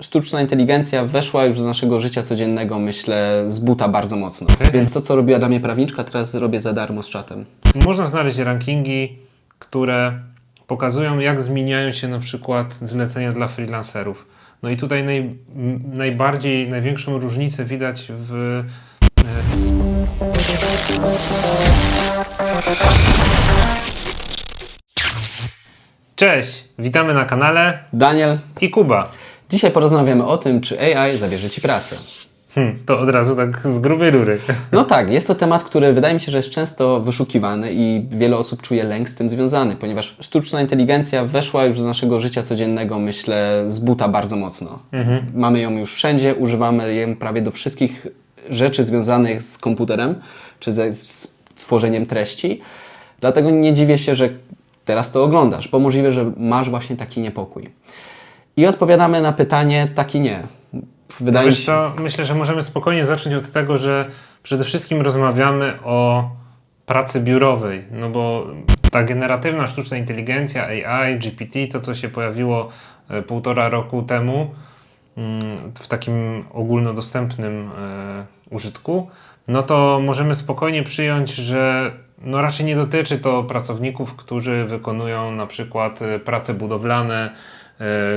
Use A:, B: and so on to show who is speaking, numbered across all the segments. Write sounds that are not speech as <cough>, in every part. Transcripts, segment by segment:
A: Sztuczna inteligencja weszła już do naszego życia codziennego, myślę, z buta bardzo mocno. Więc to, co robiła dla mnie prawniczka, teraz robię za darmo z czatem.
B: Można znaleźć rankingi, które pokazują, jak zmieniają się na przykład zlecenia dla freelancerów. No i tutaj naj, najbardziej, największą różnicę widać w. e, Cześć, witamy na kanale
A: Daniel,
B: i Kuba.
A: Dzisiaj porozmawiamy o tym, czy AI zabierze Ci pracę.
B: Hm, to od razu tak z grubej rury.
A: No tak, jest to temat, który wydaje mi się, że jest często wyszukiwany i wiele osób czuje lęk z tym związany, ponieważ sztuczna inteligencja weszła już do naszego życia codziennego, myślę, z buta bardzo mocno. Mamy ją już wszędzie, używamy jej prawie do wszystkich rzeczy związanych z komputerem czy ze z tworzeniem treści. Dlatego nie dziwię się, że teraz to oglądasz, bo możliwe, że masz właśnie taki niepokój. I odpowiadamy na pytanie taki nie. Wydaje mi
B: Wiesz
A: się,
B: co, myślę, że możemy spokojnie zacząć od tego, że przede wszystkim rozmawiamy o pracy biurowej, no bo ta generatywna sztuczna inteligencja, AI, GPT, to co się pojawiło e, półtora roku temu mm, w takim ogólnodostępnym e, użytku, no to możemy spokojnie przyjąć, że no raczej nie dotyczy to pracowników, którzy wykonują na przykład e, prace budowlane,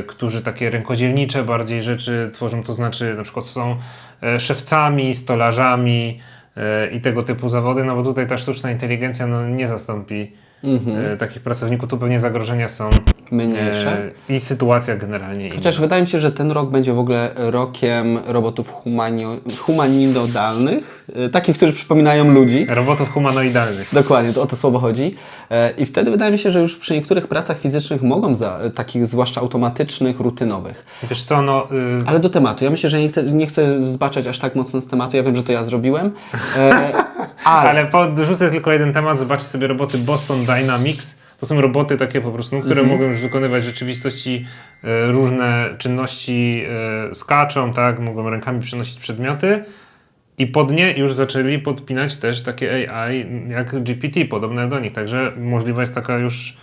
B: którzy takie rękodzielnicze bardziej rzeczy tworzą, to znaczy na przykład są e, szewcami, stolarzami e, i tego typu zawody, no bo tutaj ta sztuczna inteligencja no, nie zastąpi e, takich pracowników, tu pewnie zagrożenia są
A: mniejsze.
B: e, i sytuacja generalnie inna.
A: Chociaż wydaje mi się, że ten rok będzie w ogóle rokiem robotów humanio, humanidodalnych, y, takich, którzy przypominają ludzi.
B: Robotów humanoidalnych.
A: Dokładnie, to o to słowo chodzi. E, I wtedy wydaje mi się, że już przy niektórych pracach fizycznych mogą, za, takich zwłaszcza automatycznych, rutynowych.
B: Wiesz co, no... y,
A: Ale do tematu. Ja myślę, że nie chcę, nie chcę zbaczać aż tak mocno z tematu. Ja wiem, że to ja zrobiłem. <laughs> Ale,
B: Ale podrzucę tylko jeden temat. Zobaczcie sobie roboty Boston Dynamics. To są roboty takie po prostu, no, które mogą już wykonywać w rzeczywistości e, różne czynności, e, skaczą, tak, mogą rękami przenosić przedmioty. I pod nie już zaczęli podpinać też takie AI jak GPT, podobne do nich. Także możliwa jest taka już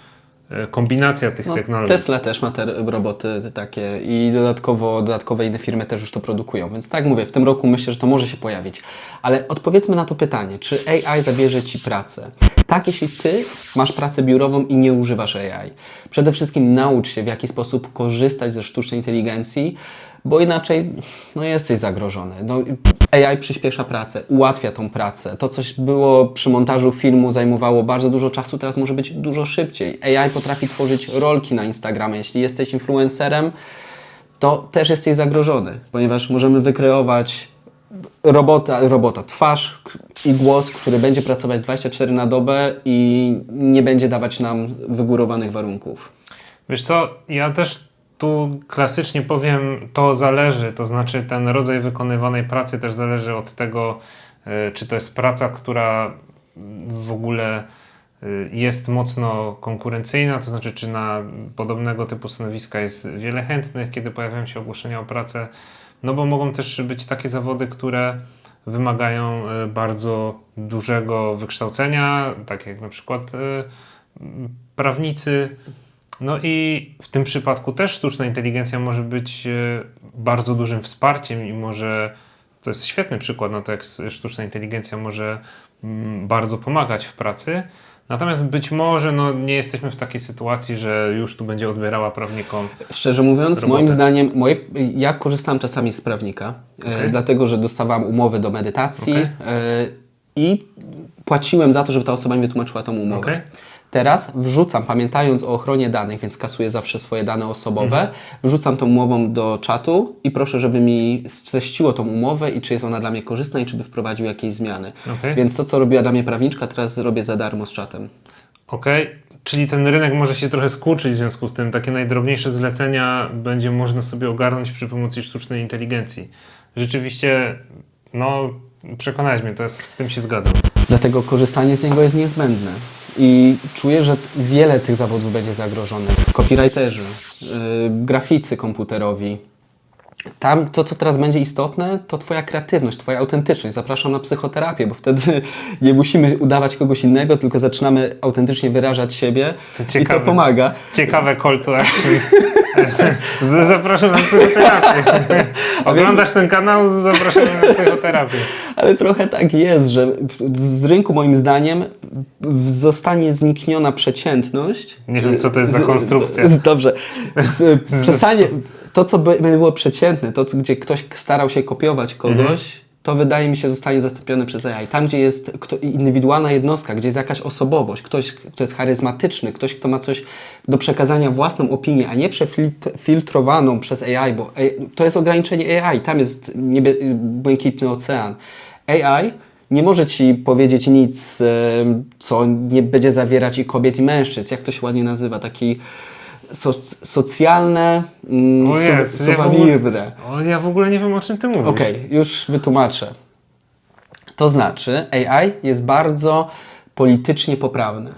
B: kombinacja tych
A: no,
B: technologii.
A: Tesla też ma te roboty takie i dodatkowo dodatkowe inne firmy też już to produkują. Więc tak mówię, w tym roku myślę, że to może się pojawić. Ale odpowiedzmy na to pytanie, czy AI zabierze Ci pracę? Tak, jeśli Ty masz pracę biurową i nie używasz AI. Przede wszystkim naucz się, w jaki sposób korzystać ze sztucznej inteligencji, bo inaczej no, jesteś zagrożony. No, AI przyspiesza pracę, ułatwia tą pracę. To, coś było przy montażu filmu, zajmowało bardzo dużo czasu, teraz może być dużo szybciej. AI potrafi tworzyć rolki na Instagramie. Jeśli jesteś influencerem, to też jesteś zagrożony, ponieważ możemy wykreować robota, robota twarz i głos, który będzie pracować 24 na dobę i nie będzie dawać nam wygórowanych warunków.
B: Wiesz co, ja też tu klasycznie powiem, to zależy, to znaczy ten rodzaj wykonywanej pracy też zależy od tego, e, czy to jest praca, która w ogóle e, jest mocno konkurencyjna, to znaczy czy na podobnego typu stanowiska jest wiele chętnych, kiedy pojawiają się ogłoszenia o pracę, no bo mogą też być takie zawody, które wymagają e, bardzo dużego wykształcenia, tak jak na przykład prawnicy, no i w tym przypadku też sztuczna inteligencja może być e, bardzo dużym wsparciem i może to jest świetny przykład na to, jak sztuczna inteligencja może mm, bardzo pomagać w pracy. Natomiast być może no, nie jesteśmy w takiej sytuacji, że już tu będzie odbierała prawnikom.
A: Szczerze mówiąc,
B: Robotę.
A: moim zdaniem, moje, ja korzystałem czasami z prawnika, e, dlatego że dostawałem umowy do medytacji
B: Okej.
A: e, i płaciłem za to, żeby ta osoba mi wytłumaczyła tą umowę.
B: Okej.
A: Teraz wrzucam, pamiętając o ochronie danych, więc kasuję zawsze swoje dane osobowe,
B: Mhm.
A: wrzucam tą umową do czatu i proszę, żeby mi streściło tą umowę i czy jest ona dla mnie korzystna i czy by wprowadził jakieś zmiany.
B: Okej.
A: Więc to, co robiła dla mnie prawniczka, teraz robię za darmo z czatem.
B: Okej, czyli ten rynek może się trochę skurczyć w związku z tym. Takie najdrobniejsze zlecenia będzie można sobie ogarnąć przy pomocy sztucznej inteligencji. Rzeczywiście, no, przekonałeś mnie, to jest, z tym się zgadzam.
A: Dlatego korzystanie z niego jest niezbędne. I czuję, że wiele tych zawodów będzie zagrożonych. Copywriterzy, yy, graficy komputerowi, tam to, co teraz będzie istotne, to Twoja kreatywność, Twoja autentyczność. Zapraszam na psychoterapię, bo wtedy <laughs> nie musimy udawać kogoś innego, tylko zaczynamy autentycznie wyrażać siebie
B: To
A: i to
B: ciekawe.
A: pomaga.
B: Ciekawe call to action. <laughs> Zapraszam na psychoterapię. <laughs> Oglądasz ten kanał, zapraszamy na psychoterapię.
A: Ale trochę tak jest, że z rynku moim zdaniem zostanie znikniona przeciętność.
B: Nie wiem, co to jest za konstrukcja.
A: Dobrze. Przestanie, to, co by było przeciętne, to, gdzie ktoś starał się kopiować kogoś,
B: Mhm.
A: to wydaje mi się zostanie zastąpione przez AI. Tam, gdzie jest indywidualna jednostka, gdzie jest jakaś osobowość, ktoś, kto jest charyzmatyczny, ktoś, kto ma coś do przekazania, własną opinię, a nie przefiltrowaną przez AI, bo to jest ograniczenie AI. Tam jest niebie, błękitny ocean. AI nie może ci powiedzieć nic, co nie będzie zawierać i kobiet, i mężczyzn. Jak to się ładnie nazywa? Taki so, socjalne mm,
B: O jest, ja w ogóle, o, ja w ogóle nie wiem, o czym ty mówisz.
A: Okej, już wytłumaczę. To znaczy, AI jest bardzo politycznie poprawne.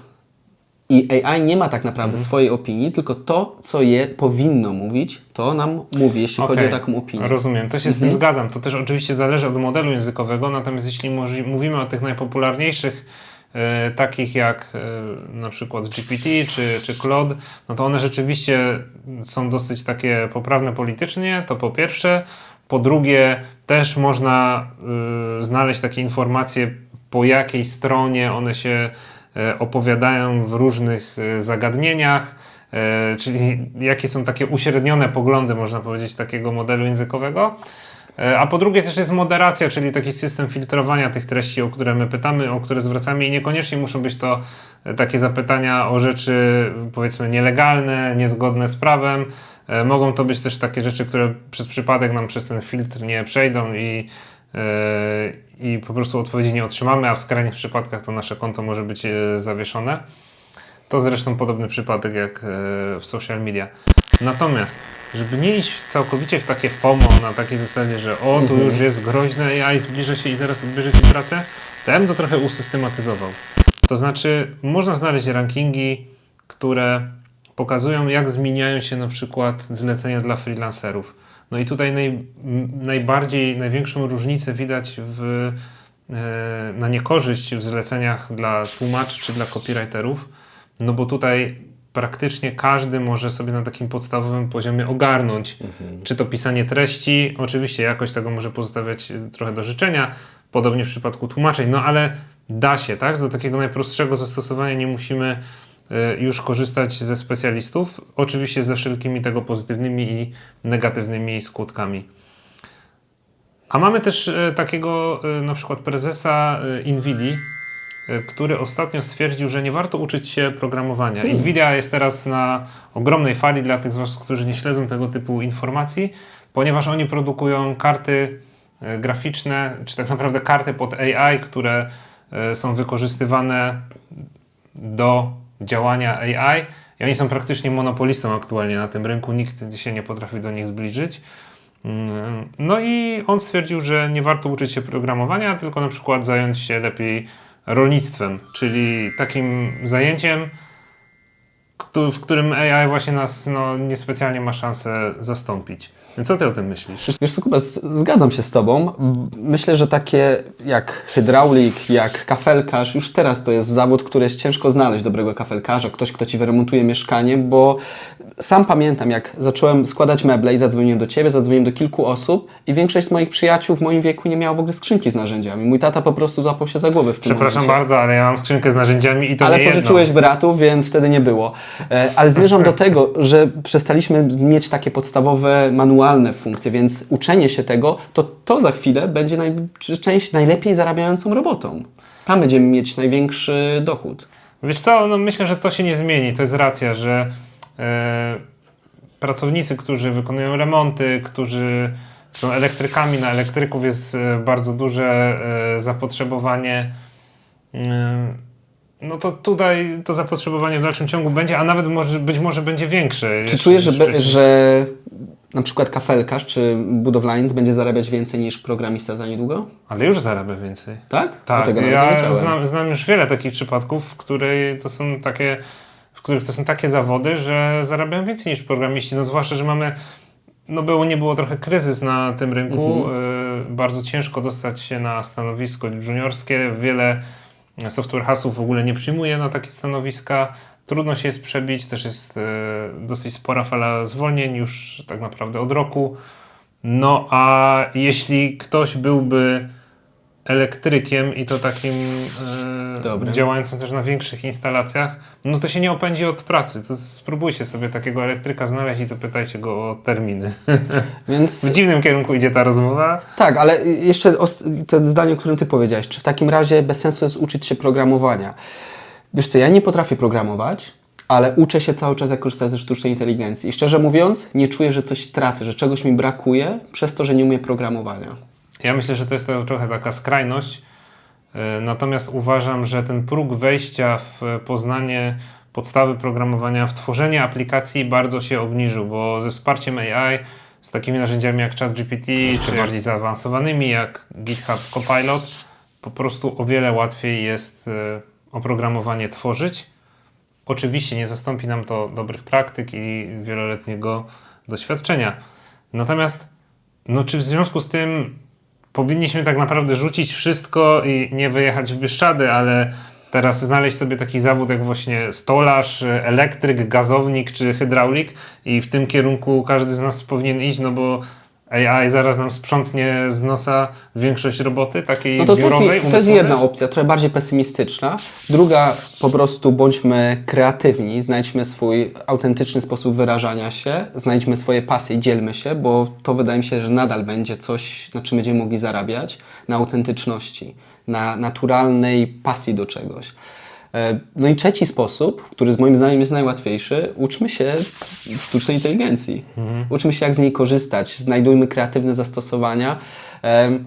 A: I AI nie ma tak naprawdę
B: Mhm.
A: swojej opinii, tylko to, co je powinno mówić, to nam mówi, jeśli chodzi o taką opinię.
B: Rozumiem, to się z tym zgadzam. To też oczywiście zależy od modelu językowego, natomiast jeśli mówimy o tych najpopularniejszych, takich jak e, na przykład GPT czy, czy Claude, no to one rzeczywiście są dosyć takie poprawne politycznie, to po pierwsze. Po drugie, też można y, znaleźć takie informacje, po jakiej stronie one się e, opowiadają w różnych e, zagadnieniach. E, czyli jakie są takie uśrednione poglądy, można powiedzieć, takiego modelu językowego. E, A po drugie też jest moderacja, czyli taki system filtrowania tych treści, o które my pytamy, o które zwracamy i niekoniecznie muszą być to e, takie zapytania o rzeczy powiedzmy nielegalne, niezgodne z prawem. E, Mogą to być też takie rzeczy, które przez przypadek nam przez ten filtr nie przejdą i, i po prostu odpowiedzi nie otrzymamy, a w skrajnych przypadkach to nasze konto może być zawieszone. To zresztą podobny przypadek jak w social media. Natomiast, żeby nie iść całkowicie w takie FOMO na takiej zasadzie, że o, tu już jest groźne AI, zbliża się i zaraz odbierze Ci pracę, to ja bym to trochę usystematyzował. To znaczy, można znaleźć rankingi, które pokazują, jak zmieniają się na przykład zlecenia dla freelancerów. No i tutaj naj, najbardziej, największą różnicę widać w, e, na niekorzyść w zleceniach dla tłumaczy czy dla copywriterów, no bo tutaj praktycznie każdy może sobie na takim podstawowym poziomie ogarnąć, czy to pisanie treści, oczywiście jakość tego może pozostawiać e, trochę do życzenia, podobnie w przypadku tłumaczeń, no ale da się, tak? Do takiego najprostszego zastosowania nie musimy e, już korzystać ze specjalistów, oczywiście ze wszelkimi tego pozytywnymi i negatywnymi skutkami. A mamy też e, takiego na przykład prezesa Nvidii, e, który ostatnio stwierdził, że nie warto uczyć się programowania. Nvidia jest teraz na ogromnej fali dla tych z Was, którzy nie śledzą tego typu informacji, ponieważ oni produkują karty e, graficzne, czy tak naprawdę karty pod AI, które e, są wykorzystywane do działania AI i oni są praktycznie monopolistą aktualnie na tym rynku, nikt się nie potrafi do nich zbliżyć. Mm, No i on stwierdził, że nie warto uczyć się programowania, tylko na przykład zająć się lepiej rolnictwem, czyli takim zajęciem, w którym AI właśnie nas no, niespecjalnie ma szansę zastąpić. Co ty o tym myślisz?
A: Wiesz co, Kuba, zgadzam się z Tobą. Myślę, że takie jak hydraulik, jak kafelkarz, już teraz to jest zawód, który jest ciężko znaleźć dobrego kafelkarza, ktoś, kto Ci wyremontuje mieszkanie, bo sam pamiętam, jak zacząłem składać meble i zadzwoniłem do Ciebie, zadzwoniłem do kilku osób i większość z moich przyjaciół w moim wieku nie miała w ogóle skrzynki z narzędziami. Mój tata po prostu złapał się za głowę w tym
B: Przepraszam
A: momencie.
B: bardzo, ale ja mam skrzynkę z narzędziami i to
A: Ale
B: nie jedną.
A: pożyczyłeś bratu, więc wtedy nie było. E, Ale zmierzam do tego, że przestaliśmy mieć takie podstawowe, manualne funkcje, więc uczenie się tego, to to za chwilę będzie naj, część najlepiej zarabiającą robotą. Tam będziemy mieć największy dochód.
B: Wiesz co, no myślę, że to się nie zmieni. To jest racja, że e, pracownicy, którzy wykonują remonty, którzy są elektrykami, na elektryków jest e, bardzo duże zapotrzebowanie. No to tutaj to zapotrzebowanie w dalszym ciągu będzie, a nawet może, być może będzie większe.
A: Czy czujesz, że, be, że na przykład kafelkarz czy budowlaniec będzie zarabiać więcej niż programista za niedługo?
B: Ale już zarabia więcej.
A: Tak?
B: Tak,
A: O, tego nawet nie
B: ja znam, znam już wiele takich przypadków, w, której to są takie, w których to są takie zawody, że zarabiają więcej niż programiści. No zwłaszcza, że mamy no było, nie było trochę kryzys na tym rynku.
A: Mhm.
B: Y, Bardzo ciężko dostać się na stanowisko juniorskie. Wiele software house'ów w ogóle nie przyjmuje na takie stanowiska. Trudno się jest przebić, też jest y, dosyć spora fala zwolnień już tak naprawdę od roku. No a jeśli ktoś byłby elektrykiem i to takim e, działającym też na większych instalacjach, no to się nie opędzi od pracy. To spróbujcie sobie takiego elektryka znaleźć i zapytajcie go o terminy. <laughs>
A: Więc
B: W dziwnym kierunku idzie ta rozmowa.
A: tak, ale jeszcze to zdanie, o którym ty powiedziałeś. Czy w takim razie bez sensu jest uczyć się programowania? Wiesz co, ja nie potrafię programować, ale uczę się cały czas, jak korzystać ze sztucznej inteligencji. I szczerze mówiąc, nie czuję, że coś tracę, że czegoś mi brakuje przez to, że nie umiem programowania.
B: Ja myślę, że to jest to trochę taka skrajność. E, Natomiast uważam, że ten próg wejścia w poznanie podstawy programowania, w tworzenie aplikacji bardzo się obniżył, bo ze wsparciem AI, z takimi narzędziami jak ChatGPT, czy bardziej zaawansowanymi jak GitHub Copilot, po prostu o wiele łatwiej jest e, oprogramowanie tworzyć. Oczywiście nie zastąpi nam to dobrych praktyk i wieloletniego doświadczenia. Natomiast, no czy w związku z tym powinniśmy tak naprawdę rzucić wszystko i nie wyjechać w Bieszczady, ale teraz znaleźć sobie taki zawód jak właśnie stolarz, elektryk, gazownik czy hydraulik i w tym kierunku każdy z nas powinien iść, no bo AI zaraz nam sprzątnie z nosa większość roboty takiej
A: No to, to,
B: biurowej,
A: jest, to jest jedna opcja, trochę bardziej pesymistyczna. Druga, po prostu bądźmy kreatywni, znajdźmy swój autentyczny sposób wyrażania się, znajdźmy swoje pasje i dzielmy się, bo to wydaje mi się, że nadal będzie coś, na czym będziemy mogli zarabiać, na autentyczności, na naturalnej pasji do czegoś. E, No i trzeci sposób, który z moim zdaniem jest najłatwiejszy, uczmy się sztucznej inteligencji. Uczmy się, jak z niej korzystać, znajdujmy kreatywne zastosowania,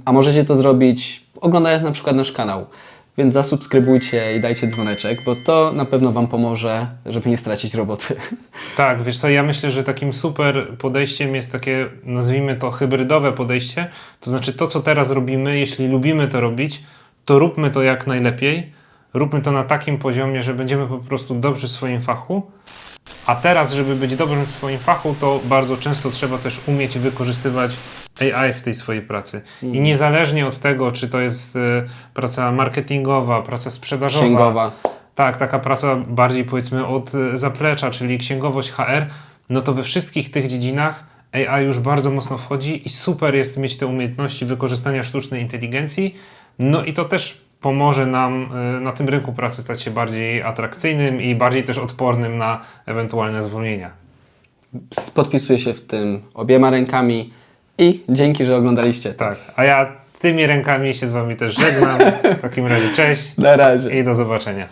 A: a możecie to zrobić oglądając na przykład nasz kanał. Więc zasubskrybujcie i dajcie dzwoneczek, bo to na pewno Wam pomoże, żeby nie stracić roboty. <laughs>
B: Tak, wiesz co, ja myślę, że takim super podejściem jest takie, nazwijmy to hybrydowe podejście, to znaczy to, co teraz robimy, jeśli lubimy to robić, to róbmy to jak najlepiej, róbmy to na takim poziomie, że będziemy po prostu dobrzy w swoim fachu, a teraz, żeby być dobrym w swoim fachu, to bardzo często trzeba też umieć wykorzystywać AI w tej swojej pracy. I niezależnie od tego, czy to jest e, praca marketingowa, praca sprzedażowa,
A: Księgowa.
B: tak, taka praca bardziej powiedzmy od e, zaplecza, czyli księgowość HR, no to we wszystkich tych dziedzinach AI już bardzo mocno wchodzi i super jest mieć te umiejętności wykorzystania sztucznej inteligencji. No i to też pomoże nam e, na tym rynku pracy stać się bardziej atrakcyjnym i bardziej też odpornym na ewentualne zwolnienia.
A: Podpisuję się w tym obiema rękami i dzięki, że oglądaliście.
B: Tak, a ja tymi rękami się z Wami też żegnam. W takim razie cześć <laughs>
A: Na razie.
B: i do zobaczenia.